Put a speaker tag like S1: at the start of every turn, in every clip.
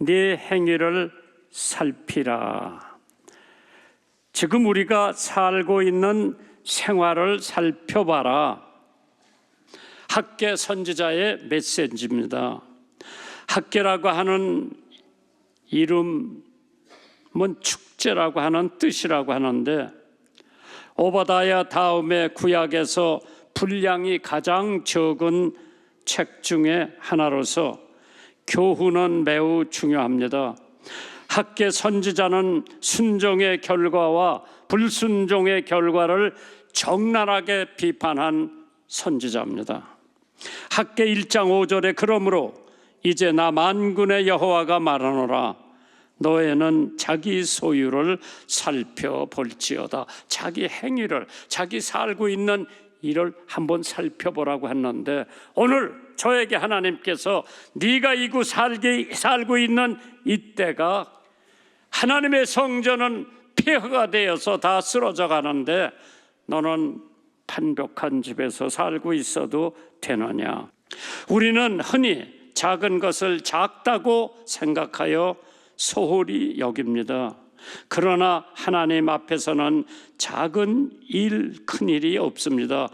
S1: 네 행위를 살피라. 지금 우리가 살고 있는 생활을 살펴봐라. 학계 선지자의 메시지입니다. 학계라고 하는 이름은 축제라고 하는 뜻이라고 하는데 오바다야 다음에 구약에서 분량이 가장 적은 책 중에 하나로서 교훈은 매우 중요합니다. 학계 선지자는 순종의 결과와 불순종의 결과를 적나라하게 비판한 선지자입니다. 학계 1장 5절에 그러므로 이제 나 만군의 여호와가 말하노라 너에는 자기 소유를 살펴볼지어다 자기 행위를 자기 살고 있는 일을 한번 살펴보라고 했는데 오늘 저에게 하나님께서 네가 이구 살게 살고 있는 이때가 하나님의 성전은 폐허가 되어서 다 쓰러져 가는데 너는 판벽한 집에서 살고 있어도 되느냐? 우리는 흔히 작은 것을 작다고 생각하여 소홀히 여깁니다. 그러나 하나님 앞에서는 작은 일, 큰 일이 없습니다.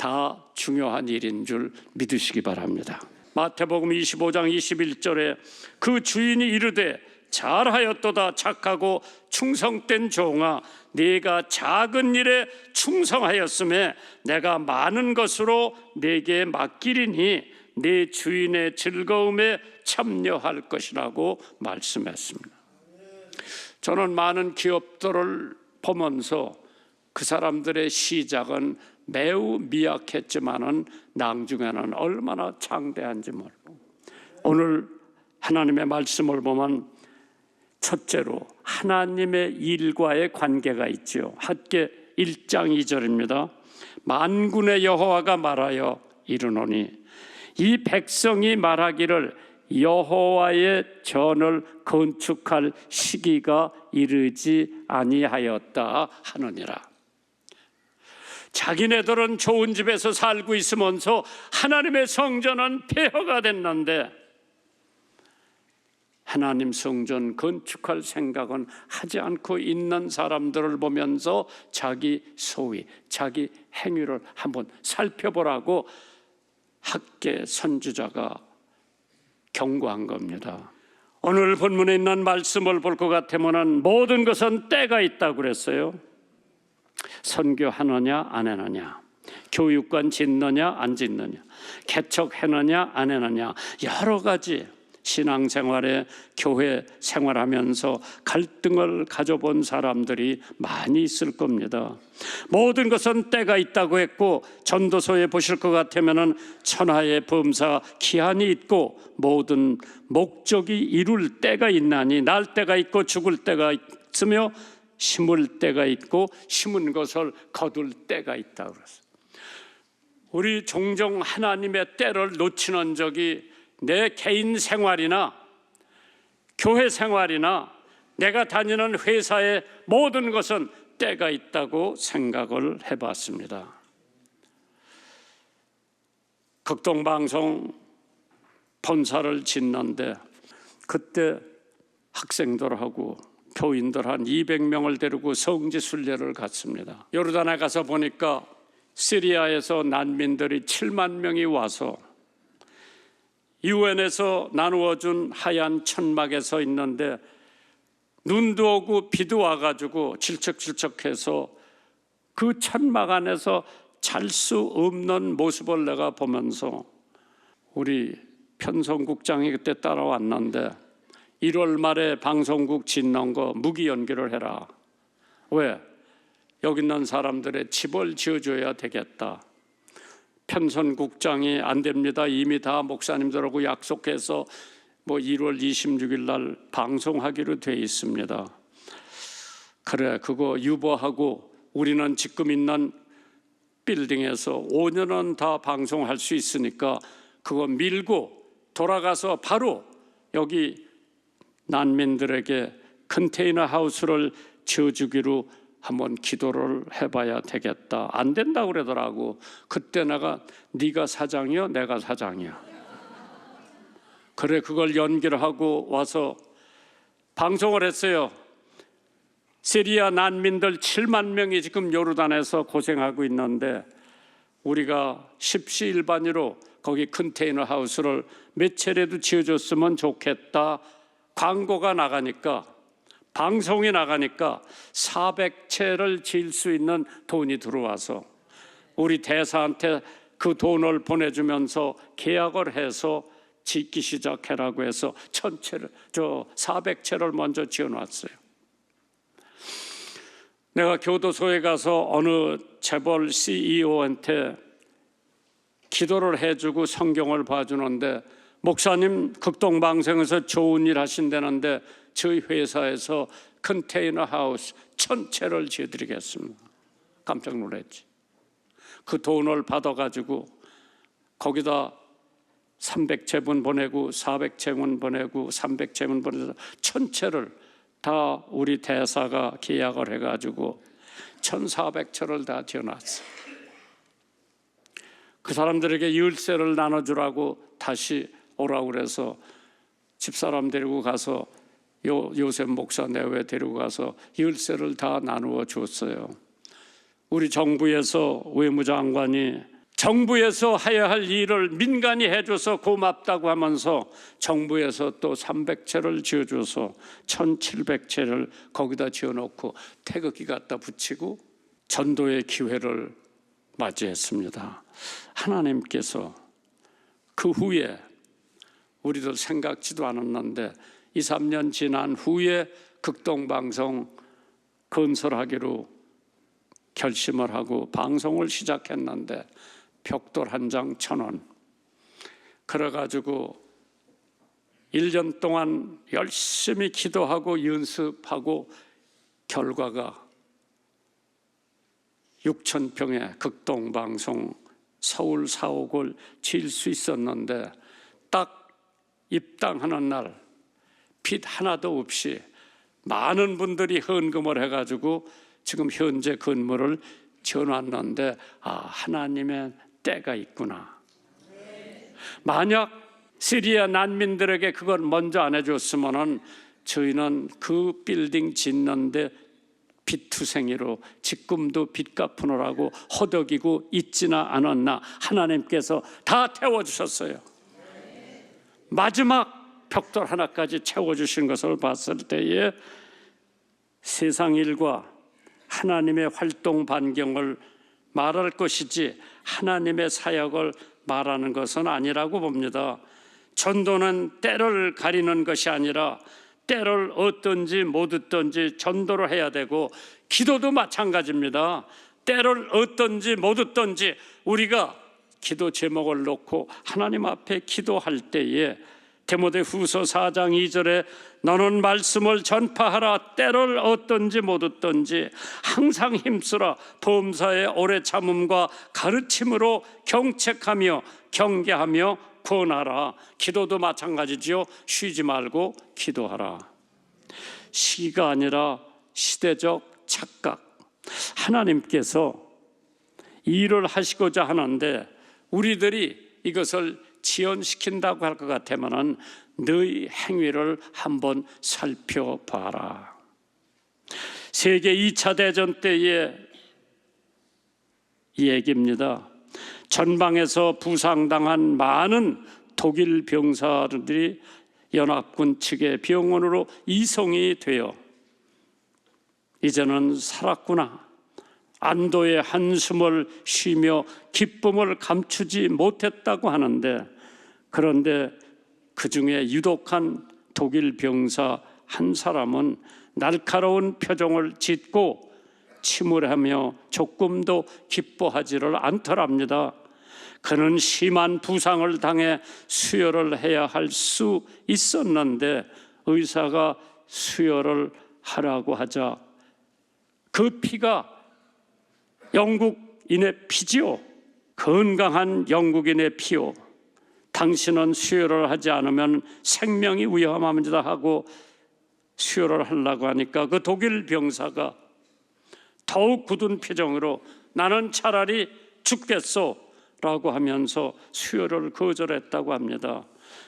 S1: 다 중요한 일인 줄 믿으시기 바랍니다. 마태복음 25장 21절에 그 주인이 이르되 잘하였도다 착하고 충성된 종아 네가 작은 일에 충성하였음에 내가 많은 것으로 네게 맡기리니 네 주인의 즐거움에 참여할 것이라고 말씀했습니다. 저는 많은 기업들을 보면서 그 사람들의 시작은 매우 미약했지만은 나중에는 얼마나 창대한지 모르고 오늘 하나님의 말씀을 보면 첫째로 하나님의 일과의 관계가 있죠. 학계 1장 2절입니다. 만군의 여호와가 말하여 이르노니 이 백성이 말하기를 여호와의 전을 건축할 시기가 이르지 아니하였다 하느니라. 자기네들은 좋은 집에서 살고 있으면서 하나님의 성전은 폐허가 됐는데 하나님 성전 건축할 생각은 하지 않고 있는 사람들을 보면서 자기 소위, 자기 행위를 한번 살펴보라고 학계 선지자가 경고한 겁니다. 오늘 본문에 있는 말씀을 볼 것 같으면 모든 것은 때가 있다고 그랬어요. 선교하느냐 안 하느냐? 교육관 짓느냐 안 짓느냐? 개척하느냐 안 하느냐? 여러 가지 신앙생활에 교회 생활하면서 갈등을 가져본 사람들이 많이 있을 겁니다. 모든 것은 때가 있다고 했고 전도서에 보실 것 같으면은 천하의 범사 기한이 있고 모든 목적이 이룰 때가 있나니 날 때가 있고 죽을 때가 있으며 심을 때가 있고 심은 것을 거둘 때가 있다 그랬어요. 우리 종종 하나님의 때를 놓치는 적이 내 개인 생활이나 교회 생활이나 내가 다니는 회사의 모든 것은 때가 있다고 생각을 해봤습니다. 극동방송 본사를 짓는데 그때 학생들하고 교인들 한 200명을 데리고 성지 순례를 갔습니다. 요르단에 가서 보니까 시리아에서 난민들이 7만 명이 와서 유엔에서 나누어준 하얀 천막에 서 있는데 눈도 오고 비도 와가지고 질척질척해서 그 천막 안에서 잘 수 없는 모습을 내가 보면서 우리 편성국장이 그때 따라왔는데 1월 말에 방송국 짓는 거 무기 연기를 해라. 왜? 여기 있는 사람들의 집을 지어줘야 되겠다. 편선 국장이 안 됩니다. 이미 다 목사님들하고 약속해서 뭐 1월 26일 날 방송하기로 돼 있습니다. 그래, 그거 유보하고 우리는 지금 있는 빌딩에서 5년은 다 방송할 수 있으니까 그거 밀고 돌아가서 바로 여기 난민들에게 컨테이너 하우스를 지어주기로 한번 기도를 해봐야 되겠다. 안 된다 그러더라고. 그때 내가 네가 사장이요, 내가 사장이야. 그래 그걸 연결하고 와서 방송을 했어요. 시리아 난민들 7만 명이 지금 요르단에서 고생하고 있는데 우리가 십시일반으로 거기 컨테이너 하우스를 몇 차례도 지어줬으면 좋겠다. 광고가 나가니까 방송이 나가니까 400채를 지을 수 있는 돈이 들어와서 우리 대사한테 그 돈을 보내주면서 계약을 해서 짓기 시작해라고 해서 천채를 저 400채를 먼저 지어놨어요. 내가 교도소에 가서 어느 재벌 CEO한테 기도를 해주고 성경을 봐주는데 목사님 극동방송에서 좋은 일 하신다는데 저희 회사에서 컨테이너 하우스 천 채를 지어드리겠습니다. 깜짝 놀랐지. 그 돈을 받아가지고 거기다 300채분 보내고 400채분 보내고 300채분 보내서 천 채를 다 우리 대사가 계약을 해가지고 1,400채를 다 지어놨어. 그 사람들에게 열쇠를 나눠주라고 다시 오라고 그래서 집사람 데리고 가서 요, 요셉 목사 내외 데리고 가서 열쇠를 다 나누어 줬어요. 우리 정부에서 외무장관이 정부에서 해야 할 일을 민간이 해줘서 고맙다고 하면서 정부에서 또 300채를 지어줘서 1700채를 거기다 지어놓고 태극기 갖다 붙이고 전도의 기회를 맞이했습니다. 하나님께서 그 후에 우리들 생각지도 않았는데 2, 3년 지난 후에 극동방송 건설하기로 결심을 하고 방송을 시작했는데 벽돌 한 장 천 원. 그래가지고 1년 동안 열심히 기도하고 연습하고 결과가 6천 평의 극동방송 서울 사옥을 지을 수 있었는데 딱 입당하는 날 빚 하나도 없이 많은 분들이 헌금을 해가지고 지금 현재 건물을 지어놨는데 아 하나님의 때가 있구나. 만약 시리아 난민들에게 그걸 먼저 안 해줬으면은 저희는 그 빌딩 짓는데 빚투생이로 지금도 빚 갚으느라고 허덕이고 있지나 않았나 하나님께서 다 태워주셨어요. 마지막 벽돌 하나까지 채워주신 것을 봤을 때에 세상 일과 하나님의 활동 반경을 말할 것이지 하나님의 사역을 말하는 것은 아니라고 봅니다. 전도는 때를 가리는 것이 아니라 때를 얻든지 못 얻든지 전도를 해야 되고 기도도 마찬가지입니다. 때를 얻든지 못 얻든지 우리가 기도 제목을 놓고 하나님 앞에 기도할 때에 데모데 후서 4장 2절에 너는 말씀을 전파하라. 때를 얻든지 못 얻든지 항상 힘쓰라. 범사의 오래 참음과 가르침으로 경책하며 경계하며 권하라. 기도도 마찬가지지요. 쉬지 말고 기도하라. 시가 아니라 시대적 착각. 하나님께서 일을 하시고자 하는데 우리들이 이것을 지연시킨다고 할 것 같으면은 너희 행위를 한번 살펴봐라. 세계 2차 대전 때의 얘기입니다. 전방에서 부상당한 많은 독일 병사들이 연합군 측의 병원으로 이송이 되어 이제는 살았구나. 안도의 한숨을 쉬며 기쁨을 감추지 못했다고 하는데 그런데 그 중에 유독한 독일 병사 한 사람은 날카로운 표정을 짓고 침울하며 조금도 기뻐하지를 않더랍니다. 그는 심한 부상을 당해 수혈을 해야 할 수 있었는데 의사가 수혈을 하라고 하자 그 피가 영국인의 피지요. 건강한 영국인의 피요. 당신은 수혈을 하지 않으면 생명이 위험합니다 하고 수혈을 하려고 하니까 그 독일 병사가 더욱 굳은 표정으로 나는 차라리 죽겠소 라고 하면서 수혈을 거절했다고 합니다.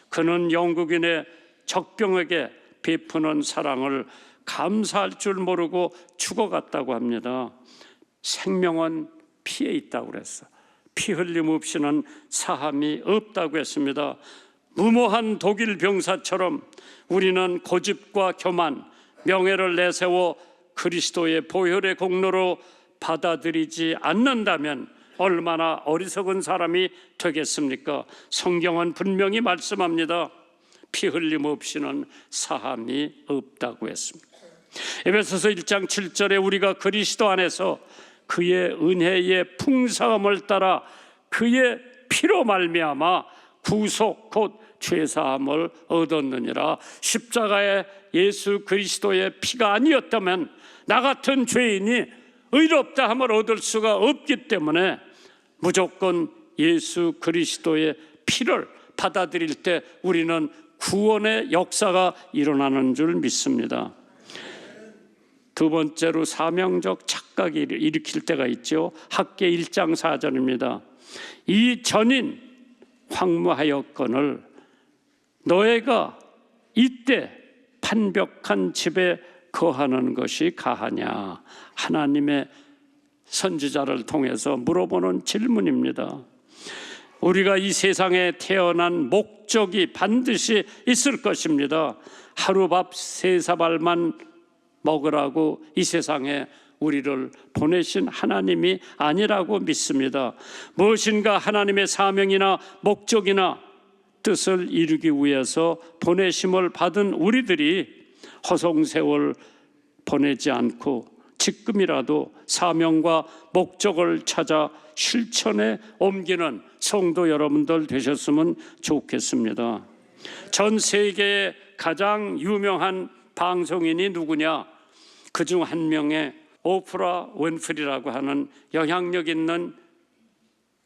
S1: 그는 영국인의 적병에게 베푸는 사랑을 감사할 줄 모르고 죽어갔다고 합니다. 생명은 피에 있다고 그랬어. 피 흘림 없이는 사함이 없다고 했습니다. 무모한 독일 병사처럼 우리는 고집과 교만, 명예를 내세워 그리스도의 보혈의 공로로 받아들이지 않는다면 얼마나 어리석은 사람이 되겠습니까? 성경은 분명히 말씀합니다. 피 흘림 없이는 사함이 없다고 했습니다. 에베소서 1장 7절에 우리가 그리스도 안에서 그의 은혜의 풍성함을 따라 그의 피로 말미암아 구속 곧 죄사함을 얻었느니라 십자가에 예수 그리스도의 피가 아니었다면 나 같은 죄인이 의롭다 함을 얻을 수가 없기 때문에 무조건 예수 그리스도의 피를 받아들일 때 우리는 구원의 역사가 일어나는 줄 믿습니다. 두 번째로 사명적 착각이 일으킬 때가 있죠. 학계 1장 4절입니다. 이 전인 황무하였건을 너희가 이때 판벽한 집에 거하는 것이 가하냐 하나님의 선지자를 통해서 물어보는 질문입니다. 우리가 이 세상에 태어난 목적이 반드시 있을 것입니다. 하루밥 세 사발만 먹으라고 이 세상에 우리를 보내신 하나님이 아니라고 믿습니다. 무엇인가 하나님의 사명이나 목적이나 뜻을 이루기 위해서 보내심을 받은 우리들이 허송세월 보내지 않고 지금이라도 사명과 목적을 찾아 실천에 옮기는 성도 여러분들 되셨으면 좋겠습니다. 전 세계의 가장 유명한 방송인이 누구냐? 그 중 한 명의 오프라 윈프리라고 하는 영향력 있는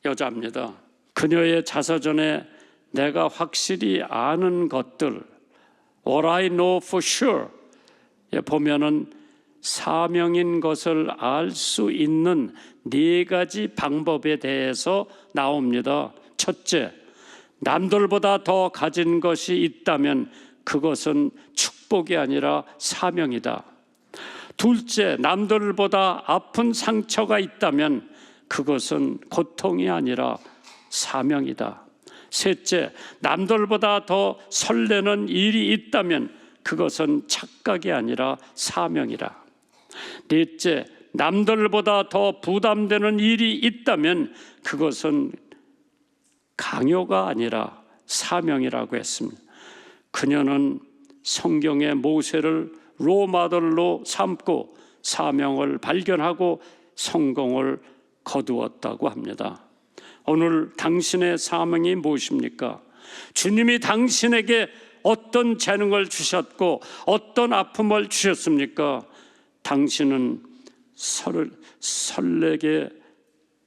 S1: 여자입니다. 그녀의 자서전에 내가 확실히 아는 것들, What I know for sure 에 보면은 사명인 것을 알 수 있는 네 가지 방법에 대해서 나옵니다. 첫째, 남들보다 더 가진 것이 있다면 그것은 축복이 아니라 사명이다. 둘째, 남들보다 아픈 상처가 있다면 그것은 고통이 아니라 사명이다. 셋째, 남들보다 더 설레는 일이 있다면 그것은 착각이 아니라 사명이라. 넷째, 남들보다 더 부담되는 일이 있다면 그것은 강요가 아니라 사명이라고 했습니다. 그녀는 성경의 모세를 로마들로 삼고 사명을 발견하고 성공을 거두었다고 합니다. 오늘 당신의 사명이 무엇입니까? 주님이 당신에게 어떤 재능을 주셨고 어떤 아픔을 주셨습니까? 당신은 설, 설레게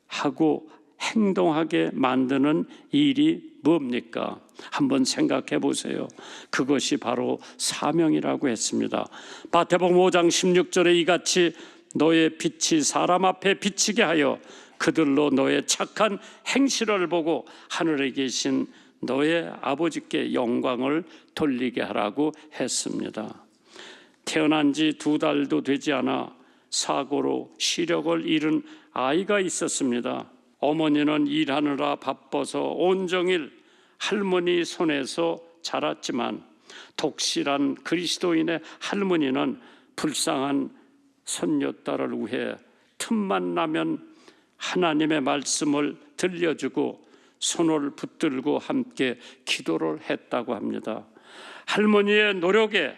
S1: 하고 행동하게 만드는 일이 뭡니까? 한번 생각해 보세요. 그것이 바로 사명이라고 했습니다. 마태복음 5장 16절에 이같이 너의 빛이 사람 앞에 비치게 하여 그들로 너의 착한 행실을 보고 하늘에 계신 너의 아버지께 영광을 돌리게 하라고 했습니다. 태어난 지 두 달도 되지 않아 사고로 시력을 잃은 아이가 있었습니다. 어머니는 일하느라 바빠서 온종일 할머니 손에서 자랐지만 독실한 그리스도인의 할머니는 불쌍한 손녀딸을 위해 틈만 나면 하나님의 말씀을 들려주고 손을 붙들고 함께 기도를 했다고 합니다. 할머니의 노력에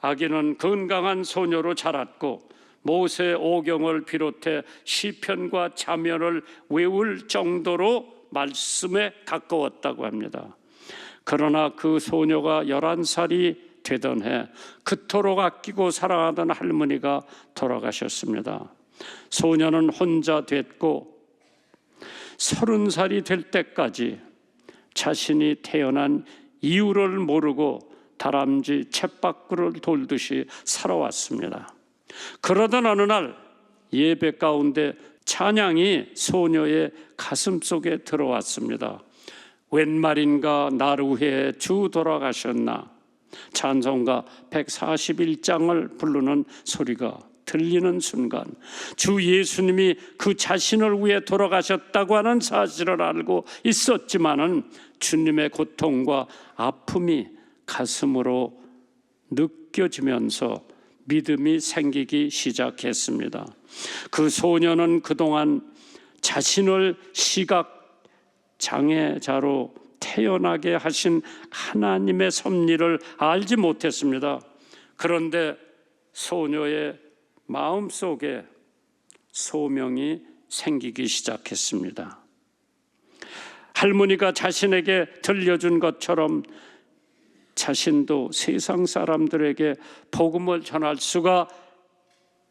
S1: 아기는 건강한 소녀로 자랐고 모세 오경을 비롯해 시편과 자면을 외울 정도로 말씀에 가까웠다고 합니다. 그러나 그 소녀가 11살이 되던 해 그토록 아끼고 사랑하던 할머니가 돌아가셨습니다. 소녀는 혼자 됐고 서른 살이 될 때까지 자신이 태어난 이유를 모르고 다람쥐 챗바퀴를 돌듯이 살아왔습니다. 그러던 어느 날 예배 가운데 찬양이 소녀의 가슴 속에 들어왔습니다. 웬 말인가 나를 위해 주 돌아가셨나? 찬송가 141장을 부르는 소리가 들리는 순간 주 예수님이 그 자신을 위해 돌아가셨다고 하는 사실을 알고 있었지만은 주님의 고통과 아픔이 가슴으로 느껴지면서 믿음이 생기기 시작했습니다. 그 소녀는 그동안 자신을 시각 장애자로 태어나게 하신 하나님의 섭리를 알지 못했습니다. 그런데 소녀의 마음 속에 소명이 생기기 시작했습니다. 할머니가 자신에게 들려준 것처럼 자신도 세상 사람들에게 복음을 전할 수가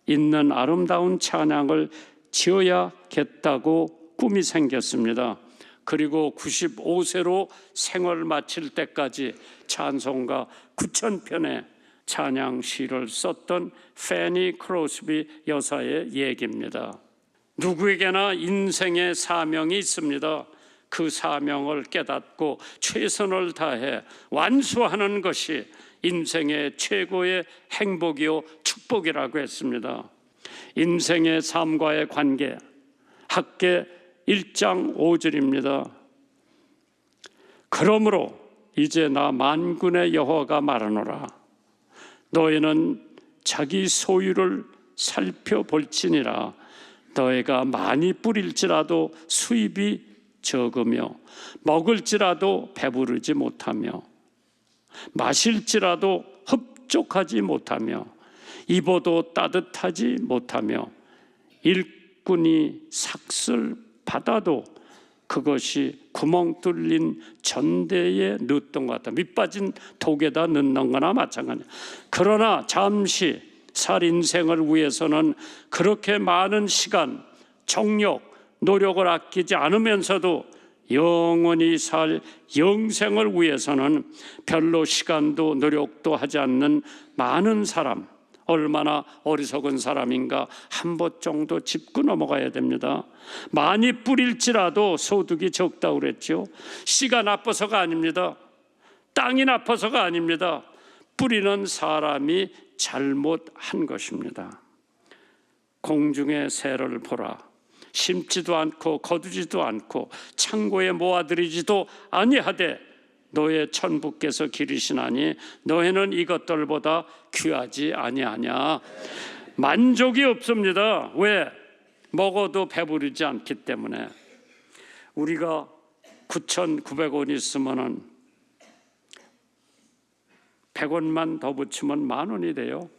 S1: 있는 아름다운 찬양을 지어야겠다고 꿈이 생겼습니다. 그리고 95세로 생을 마칠 때까지 찬송가 9천 편의 찬양 시를 썼던 페니 크로스비 여사의 얘기입니다. 누구에게나 인생의 사명이 있습니다. 그 사명을 깨닫고 최선을 다해 완수하는 것이 인생의 최고의 행복이요 축복이라고 했습니다. 인생의 삶과의 관계 학계 1장 5절입니다. 그러므로 이제 나 만군의 여호와가 말하노라 너희는 자기 소유를 살펴볼지니라 너희가 많이 뿌릴지라도 수입이 적으며 먹을지라도 배부르지 못하며 마실지라도 흡족하지 못하며 입어도 따뜻하지 못하며 일꾼이 삭슬 받아도 그것이 구멍 뚫린 전대에 넣었던 것 같다. 밑빠진 독에다 넣는 거나 마찬가지야. 그러나 잠시 살 인생을 위해서는 그렇게 많은 시간, 정력, 노력을 아끼지 않으면서도 영원히 살 영생을 위해서는 별로 시간도 노력도 하지 않는 많은 사람, 얼마나 어리석은 사람인가 한 번 정도 짚고 넘어가야 됩니다. 많이 뿌릴지라도 소득이 적다고 그랬죠. 씨가 나빠서가 아닙니다. 땅이 나빠서가 아닙니다. 뿌리는 사람이 잘못한 것입니다. 공중의 새를 보라. 심지도 않고 거두지도 않고 창고에 모아들이지도 아니하되 너의 천부께서 기르시나니 너희는 이것들보다 귀하지 아니하냐? 만족이 없습니다. 왜? 먹어도 배부르지 않기 때문에. 우리가 9,900원 있으면은 100원만 더 붙이면 만 원이 돼요.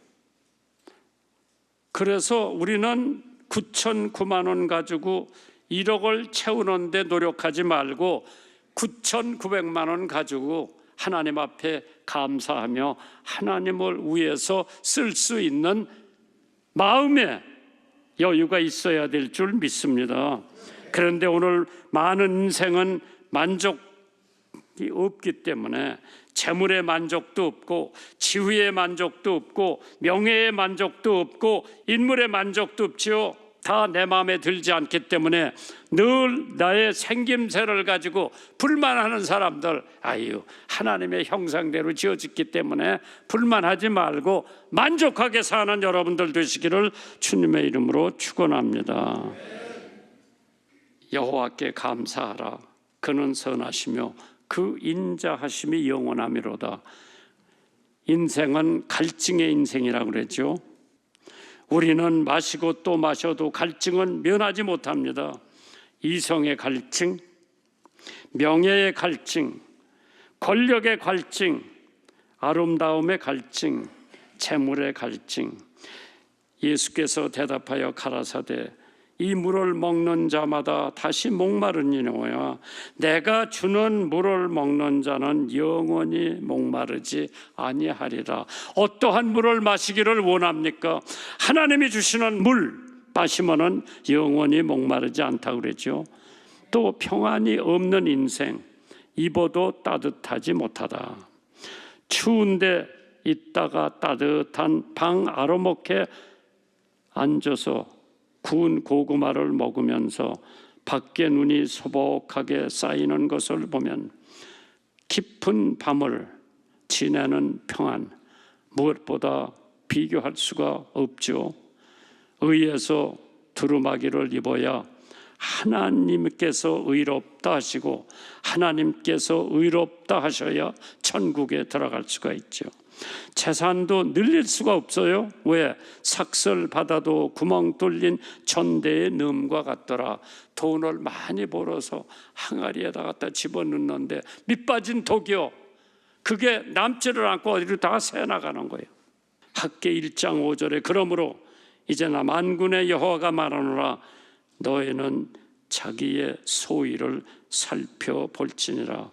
S1: 그래서 우리는 9천 9만 원 가지고 1억을 채우는데 노력하지 말고 9,900만 원 가지고 하나님 앞에 감사하며 하나님을 위해서 쓸 수 있는 마음의 여유가 있어야 될 줄 믿습니다. 그런데 오늘 많은 인생은 만족이 없기 때문에 재물의 만족도 없고 지위의 만족도 없고 명예의 만족도 없고 인물의 만족도 없지요. 다 내 마음에 들지 않기 때문에 늘 나의 생김새를 가지고 불만하는 사람들 아유 하나님의 형상대로 지어졌기 때문에 불만하지 말고 만족하게 사는 여러분들 되시기를 주님의 이름으로 축원합니다. 여호와께 감사하라 그는 선하시며 그 인자하심이 영원함이로다. 인생은 갈증의 인생이라고 그랬죠. 우리는 마시고 또 마셔도 갈증은 면하지 못합니다. 이성의 갈증, 명예의 갈증, 권력의 갈증, 아름다움의 갈증, 재물의 갈증. 예수께서 대답하여 가라사대 이 물을 먹는 자마다 다시 목마르니노야. 내가 주는 물을 먹는 자는 영원히 목마르지 아니하리라. 어떠한 물을 마시기를 원합니까? 하나님이 주시는 물 마시면은 영원히 목마르지 않다고 그랬죠. 또 평안이 없는 인생 입어도 따뜻하지 못하다. 추운데 있다가 따뜻한 방 아로목에 앉아서 구운 고구마를 먹으면서 밖에 눈이 소복하게 쌓이는 것을 보면 깊은 밤을 지내는 평안 무엇보다 비교할 수가 없죠. 의에서 두루마기를 입어야 하나님께서 의롭다 하시고 하나님께서 의롭다 하셔야 천국에 들어갈 수가 있죠. 재산도 늘릴 수가 없어요. 왜? 삭설 받아도 구멍 뚫린 전대의 늠과 같더라. 돈을 많이 벌어서 항아리에다 갖다 집어넣는데 밑빠진 독이요. 그게 남지를 않고 어디로 다 새나가는 거예요. 학계 1장 5절에 그러므로 이제 나 만군의 여호와가 말하노라 너희는 자기의 소위를 살펴볼지니라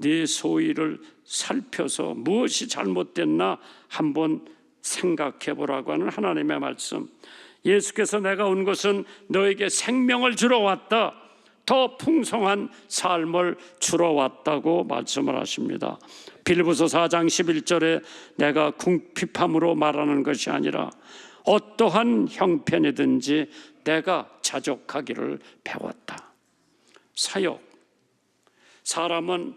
S1: 네 소위를 살펴서 무엇이 잘못됐나 한번 생각해 보라고 하는 하나님의 말씀 예수께서 내가 온 것은 너에게 생명을 주러 왔다 더 풍성한 삶을 주러 왔다고 말씀을 하십니다 빌보서 4장 11절에 내가 궁핍함으로 말하는 것이 아니라 어떠한 형편이든지 내가 자족하기를 배웠다. 사역. 사람은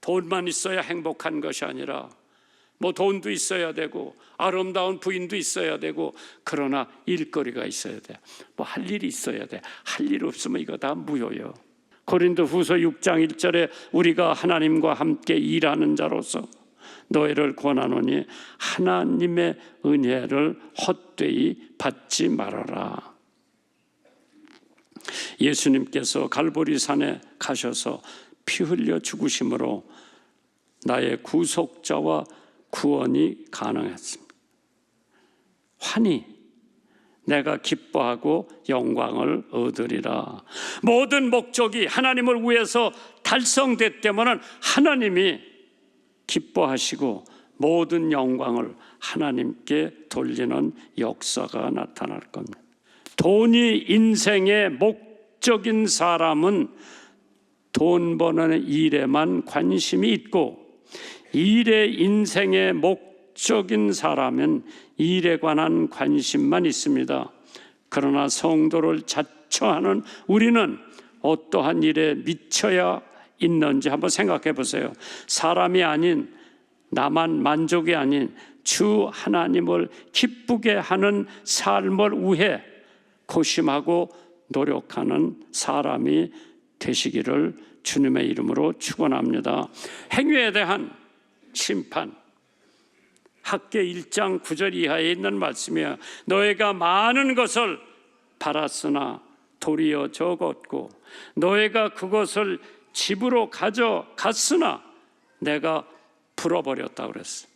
S1: 돈만 있어야 행복한 것이 아니라 뭐 돈도 있어야 되고 아름다운 부인도 있어야 되고 그러나 일거리가 있어야 돼. 뭐 할 일이 있어야 돼. 할 일 없으면 이거 다 무효요. 고린도 후서 6장 1절에 우리가 하나님과 함께 일하는 자로서 너희를 권하노니 하나님의 은혜를 헛되이 받지 말아라. 예수님께서 갈보리 산에 가셔서 피 흘려 죽으심으로 나의 구속자와 구원이 가능했습니다. 환히 내가 기뻐하고 영광을 얻으리라. 모든 목적이 하나님을 위해서 달성됐다면 하나님이 기뻐하시고 모든 영광을 하나님께 돌리는 역사가 나타날 겁니다. 돈이 인생의 목적인 사람은 돈 버는 일에만 관심이 있고 일의 인생의 목적인 사람은 일에 관한 관심만 있습니다. 그러나 성도를 자처하는 우리는 어떠한 일에 미쳐야 있는지 한번 생각해 보세요. 사람이 아닌 나만 만족이 아닌 주 하나님을 기쁘게 하는 삶을 위해 고심하고 노력하는 사람이 되시기를 주님의 이름으로 축원합니다. 행위에 대한 심판 학계 1장 9절 이하에 있는 말씀이야. 너희가 많은 것을 팔았으나 도리어 적었고 너희가 그것을 집으로 가져갔으나 내가 풀어버렸다 그랬어.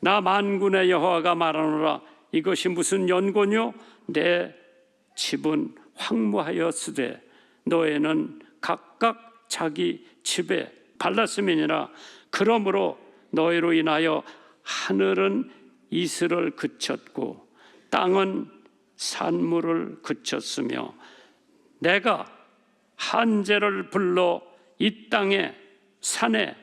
S1: 나 만군의 여호와가 말하노라 이것이 무슨 연고뇨? 내 집은 황무하였으되 너희는 각각 자기 집에 발랐음이니라. 그러므로 너희로 인하여 하늘은 이슬을 그쳤고 땅은 산물을 그쳤으며 내가 한재를 불러 이 땅에 산에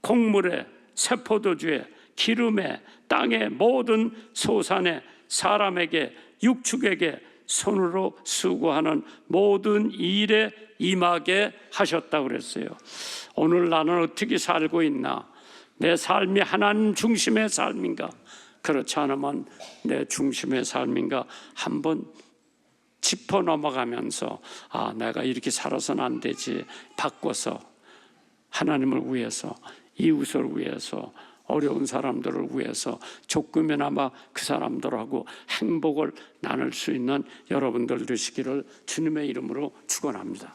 S1: 곡물에 세포도주에 기름에 땅의 모든 소산에 사람에게 육축에게 손으로 수고하는 모든 일에 임하게 하셨다 그랬어요. 오늘 나는 어떻게 살고 있나? 내 삶이 하나님 중심의 삶인가? 그렇지 않으면 내 중심의 삶인가? 한번 짚어 넘어가면서 아, 내가 이렇게 살아서는 안 되지. 바꿔서 하나님을 위해서 이웃을 위해서 어려운 사람들을 위해서 조금이나마 그 사람들하고 행복을 나눌 수 있는 여러분들 되시기를 주님의 이름으로 축원합니다.